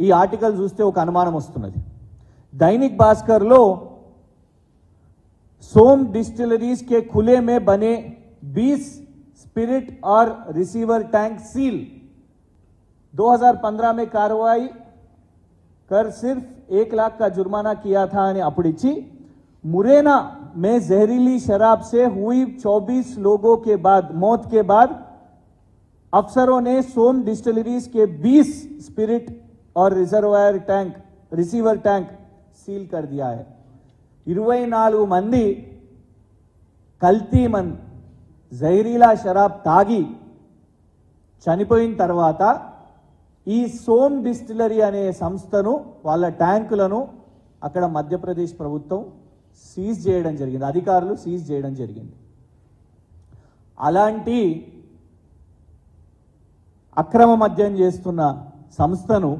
ఈ ఆర్టికల్ చూస్తే ఒక అనుమానం వస్తున్నది दैनिक भास्कर लो सोम डिस्टिलरीज के खुले में बने 20 स्पिरिट और रिसीवर टैंक सील 2015 में कार्रवाई कर सिर्फ एक लाख का जुर्माना किया था అని అప్పుడు ఇచ్చి मुरैना में जहरीली शराब से हुई 24 लोगों के बाद मौत के बाद अफसरों ने सोम डिस्टिलरीज के 20 spirit are reservoir tank receiver tank seal కర్ దియా ఇరవై నాలుగు మంది కల్తీ మన్ జైరీలా షరాబ్ తాగి చనిపోయిన తర్వాత ఈ సోమ్ డిస్టిలరీ అనే సంస్థను వాళ్ళ ట్యాంకులను అక్కడ మధ్యప్రదేశ్ ప్రభుత్వం సీజ్ చేయడం జరిగింది అధికారులు సీజ్ చేయడం జరిగింది అలాంటి అక్రమ మద్యం చేస్తున్న సంస్థను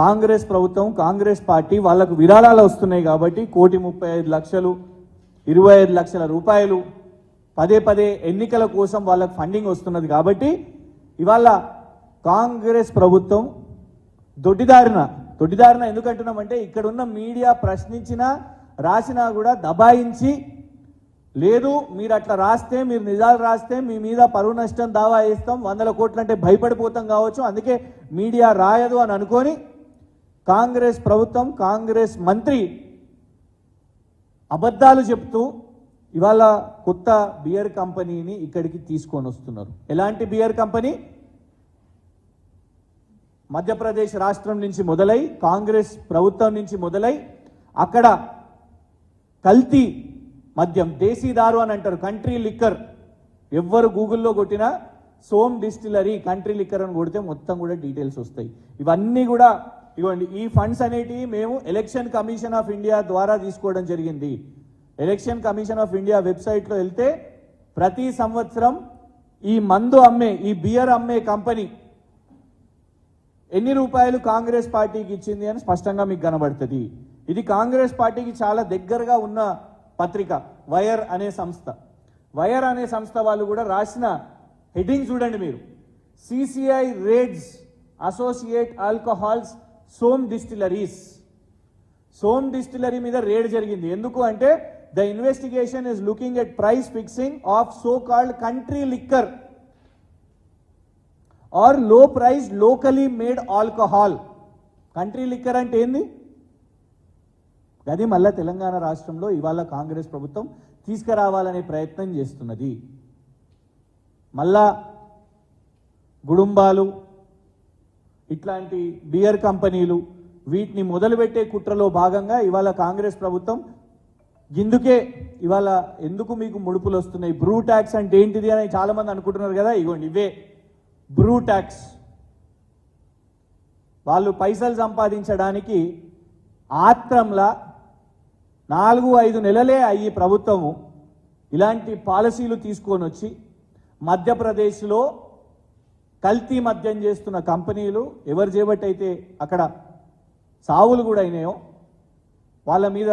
కాంగ్రెస్ ప్రభుత్వం కాంగ్రెస్ పార్టీ వాళ్ళకు విరాళాలు వస్తున్నాయి కాబట్టి కోటి ముప్పై ఐదు లక్షలు ఇరవై ఐదు లక్షల రూపాయలు పదే పదే ఎన్నికల కోసం వాళ్ళకు ఫండింగ్ వస్తున్నది కాబట్టి ఇవాళ కాంగ్రెస్ ప్రభుత్వం దొడ్డిదారిన దొడ్డిదారిన ఎందుకంటున్నామంటే ఇక్కడున్న మీడియా ప్రశ్నించినా రాసినా కూడా దబాయించి లేదు మీరు అట్లా రాస్తే మీరు నిజాలు రాస్తే మీ మీద పరువు నష్టం దావా వేస్తాం వందల కోట్లు అంటే భయపడిపోతాం కావచ్చు అందుకే మీడియా రాయదు అని అనుకొని కాంగ్రెస్ ప్రభుత్వం కాంగ్రెస్ మంత్రి అబద్ధాలు చెప్తూ ఇవాళ కొత్త బియర్ కంపెనీని ఇక్కడికి తీసుకొని వస్తున్నారు. ఎలాంటి బియర్ కంపెనీ? మధ్యప్రదేశ్ రాష్ట్రం నుంచి మొదలై కాంగ్రెస్ ప్రభుత్వం నుంచి మొదలై అక్కడ కల్తీ మద్యం దేశీ దారు అని అంటారు కంట్రీ లిక్కర్. ఎవ్వరు గూగుల్లో కొట్టినా సోమ్ డిస్టిలరీ కంట్రీ లిక్కర్ అని కొడితే మొత్తం కూడా డీటెయిల్స్ వస్తాయి. ఇవన్నీ కూడా ఇవ్వండి ఈ ఫండ్స్ అనేటివి మేము ఎలక్షన్ కమిషన్ ఆఫ్ ఇండియా ద్వారా తీసుకోవడం జరిగింది. ఎలక్షన్ కమిషన్ ఆఫ్ ఇండియా వెబ్సైట్లో వెళ్తే ప్రతి సంవత్సరం ఈ మందు అమ్మే ఈ బియర్ అమ్మే కంపెనీ ఎన్ని రూపాయలు కాంగ్రెస్ పార్టీకి ఇచ్చింది అని స్పష్టంగా మీకు కనబడుతుంది. ఇది కాంగ్రెస్ పార్టీకి చాలా దగ్గరగా ఉన్న పత్రిక వైర్ అనే సంస్థ. వైర్ అనే సంస్థ వాళ్ళు కూడా రాసిన హెడ్డింగ్ చూడండి మీరు. CCI raids associate alcohols Som distilleries. Som distillery మీద రేడ్ జరిగింది. ఎందుకు అంటే the investigation is looking at price fixing of so called country liquor. Or low price locally made alcohol. Country liquor అంటే ఏంది? అది మళ్ళా తెలంగాణ రాష్ట్రంలో ఇవాళ కాంగ్రెస్ ప్రభుత్వం తీసుకురావాలనే ప్రయత్నం చేస్తున్నది. మళ్ళా గుడుంబాలు ఇట్లాంటి బియర్ కంపెనీలు వీటిని మొదలుపెట్టే కుట్రలో భాగంగా ఇవాళ కాంగ్రెస్ ప్రభుత్వం ఇందుకే ఇవాళ ఎందుకు మీకు ముడుపులు వస్తున్నాయి? బ్రూ ట్యాక్స్ అంటే ఏంటిది అని చాలా మంది అనుకుంటున్నారు కదా. ఇగోండి ఇవే. బ్రూ ట్యాక్స్ వాళ్ళు పైసలు సంపాదించడానికి ఆత్రంలా నాలుగు ఐదు నెలలే అయ్యి ప్రభుత్వము ఇలాంటి పాలసీలు తీసుకొని వచ్చి మధ్యప్రదేశ్లో కల్తీ మద్యం చేస్తున్న కంపెనీలు ఎవరు చేపట్టయితే అక్కడ సావులు కూడా అయినాయో వాళ్ళ మీద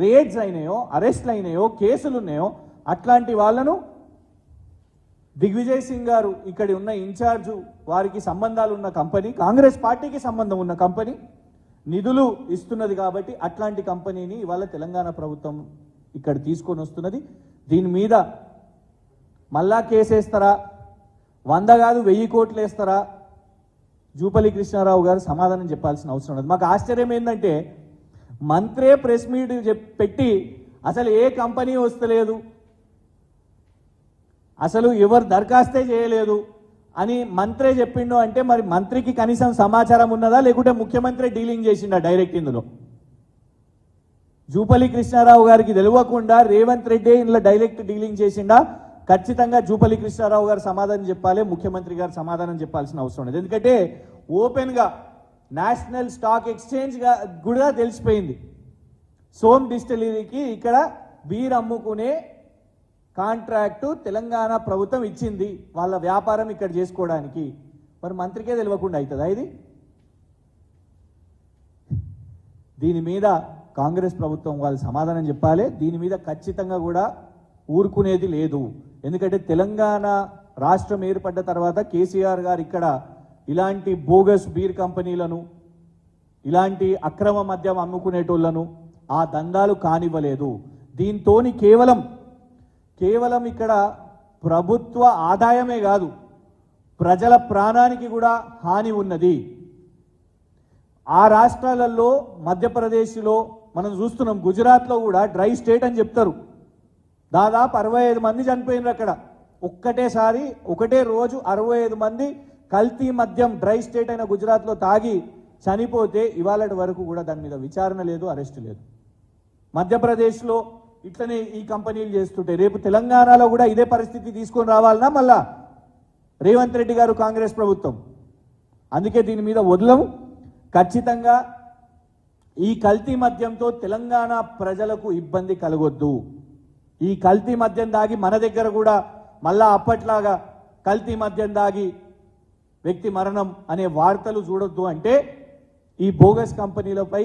రేడ్స్ అయినాయో అరెస్ట్లు అయినాయో కేసులు ఉన్నాయో అట్లాంటి వాళ్ళను దిగ్విజయ్ సింగ్ గారు ఇక్కడ ఉన్న ఇన్ఛార్జు వారికి సంబంధాలు ఉన్న కంపెనీ కాంగ్రెస్ పార్టీకి సంబంధం ఉన్న కంపెనీ నిధులు ఇస్తున్నది కాబట్టి అట్లాంటి కంపెనీని ఇవాళ తెలంగాణ ప్రభుత్వం ఇక్కడ తీసుకొని వస్తున్నది. దీని మీద మళ్ళా కేసేస్తారా వంద కాదు వెయ్యి కోట్లు వేస్తారా? జూపల్లి కృష్ణారావు గారు సమాధానం చెప్పాల్సిన అవసరం లేదు మాకు ఆశ్చర్యం ఏంటంటే మంత్రే ప్రెస్ మీట్ పెట్టి అసలు ఏ కంపెనీ వస్తలేదు? అసలు ఎవరు దరఖాస్తే చేయలేదు? అని మంత్రే చెప్పిండు అంటే మరి మంత్రికి కనీసం సమాచారం ఉన్నదా? లేకుంటే ముఖ్యమంత్రి డీలింగ్ చేసిండా డైరెక్ట్ ఇందులో? జూపల్లి కృష్ణారావు గారికి తెలియకుండా రేవంత్ రెడ్డి ఇందులో డైరెక్ట్ డీలింగ్ చేసిండా? ఖచ్చితంగా జూపల్లి కృష్ణారావు గారు సమాధానం చెప్పాలి ముఖ్యమంత్రి గారు సమాధానం చెప్పాల్సిన అవసరం లేదు. ఎందుకంటే ఓపెన్గా నేషనల్ స్టాక్ ఎక్స్చేంజ్గా కూడా తెలిసిపోయింది. సోమ్ డిస్టిలరీకి ఇక్కడ బీర్ అమ్ముకునే కాంట్రాక్టు తెలంగాణ ప్రభుత్వం ఇచ్చింది వాళ్ళ వ్యాపారం ఇక్కడ చేసుకోవడానికి. మరి మంత్రికే తెలియకుండా అవుతుందా ఇది? దీని మీద కాంగ్రెస్ ప్రభుత్వం వాళ్ళు సమాధానం చెప్పాలి. దీని మీద ఖచ్చితంగా కూడా ఊరుకునేది లేదు. ఎందుకంటే తెలంగాణ రాష్ట్రం ఏర్పడ్డ తర్వాత కేసీఆర్ గారు ఇక్కడ ఇలాంటి బోగస్ బీర్ కంపెనీలను ఇలాంటి అక్రమ మద్యం అమ్ముకునేటోళ్ళను ఆ దందాలు కానివ్వలేదు. దీంతోని కేవలం కేవలం ఇక్కడ ప్రభుత్వ ఆదాయమే కాదు ప్రజల ప్రాణానికి కూడా హాని ఉన్నది. ఆ రాష్ట్రాలలో మధ్యప్రదేశ్లో మనం చూస్తున్నాం గుజరాత్లో కూడా డ్రై స్టేట్ అని చెప్తారు. దాదాపు అరవై ఐదు మంది చనిపోయినారు అక్కడ. ఒక్కటేసారి ఒకటే రోజు అరవై ఐదు మంది కల్తీ మద్యం డ్రై స్టేట్ అయిన గుజరాత్లో తాగి చనిపోతే ఇవాళటి వరకు కూడా దాని మీద విచారణ లేదు అరెస్ట్ లేదు. మధ్యప్రదేశ్లో ఇట్లనే ఈ కంపెనీలు చేస్తుంటే రేపు తెలంగాణలో కూడా ఇదే పరిస్థితి తీసుకొని రావాలన్నా మళ్ళా? రేవంత్ రెడ్డి గారు కాంగ్రెస్ ప్రభుత్వం. అందుకే దీని మీద వదలము. ఖచ్చితంగా ఈ కల్తీ మద్యంతో తెలంగాణ ప్రజలకు ఇబ్బంది కలగొద్దు. ఈ కల్తీ మద్యం దాగి మన దగ్గర కూడా మళ్ళా అప్పట్లాగా కల్తీ మద్యం దాగి వ్యక్తి మరణం అనే వార్తలు చూడొద్దు అంటే ఈ బోగస్ కంపెనీలపై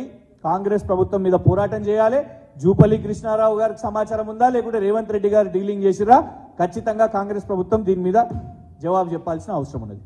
కాంగ్రెస్ ప్రభుత్వం మీద పోరాటం చేయాలి. జూపల్లి కృష్ణారావు గారికి సమాచారం ఉందా? లేకుంటే రేవంత్ రెడ్డి గారు డీలింగ్ చేసిరా ఖచ్చితంగా కాంగ్రెస్ ప్రభుత్వం దీని మీద జవాబు చెప్పాల్సిన అవసరం ఉన్నది.